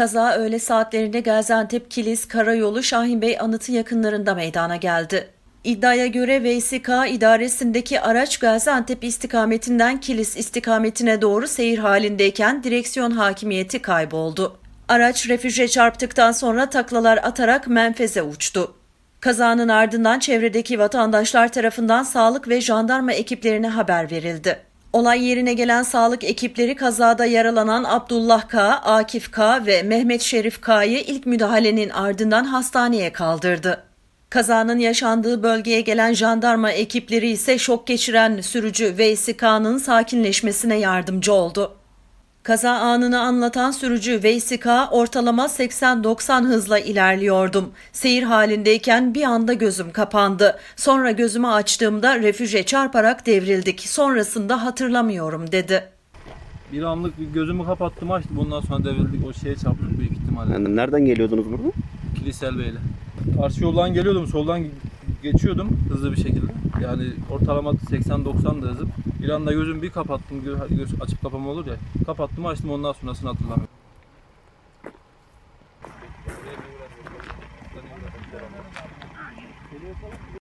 Kaza öğle saatlerinde Gaziantep Kilis Karayolu Şahin Bey anıtı yakınlarında meydana geldi. İddiaya göre VSK idaresindeki araç Gaziantep istikametinden Kilis istikametine doğru seyir halindeyken direksiyon hakimiyeti kayboldu. Araç refüje çarptıktan sonra taklalar atarak menfeze uçtu. Kazanın ardından çevredeki vatandaşlar tarafından sağlık ve jandarma ekiplerine haber verildi. Olay yerine gelen sağlık ekipleri kazada yaralanan Abdullah K, Akif K ve Mehmet Şerif K'yı ilk müdahalenin ardından hastaneye kaldırdı. Kazanın yaşandığı bölgeye gelen jandarma ekipleri ise şok geçiren sürücü Veysi K'nın sakinleşmesine yardımcı oldu. Kaza anını anlatan sürücü Veysi K ortalama 80-90 hızla ilerliyordum. Seyir halindeyken bir anda gözüm kapandı. Sonra gözümü açtığımda refüje çarparak devrildik. Sonrasında hatırlamıyorum dedi. Bir anlık bir gözümü kapattım açtım ondan sonra devrildik o şeye çarptık büyük ihtimalle. Yani nereden geliyordunuz burada? Kilisel Bey'le. Karşı yoldan geliyordum soldan geçiyordum hızlı bir şekilde. Yani ortalama 80-90 da hızım. Bir anda gözümü bir kapattım gö- göz açıp kapama olur ya. Kapattım açtım ondan sonrasını hatırlamıyorum.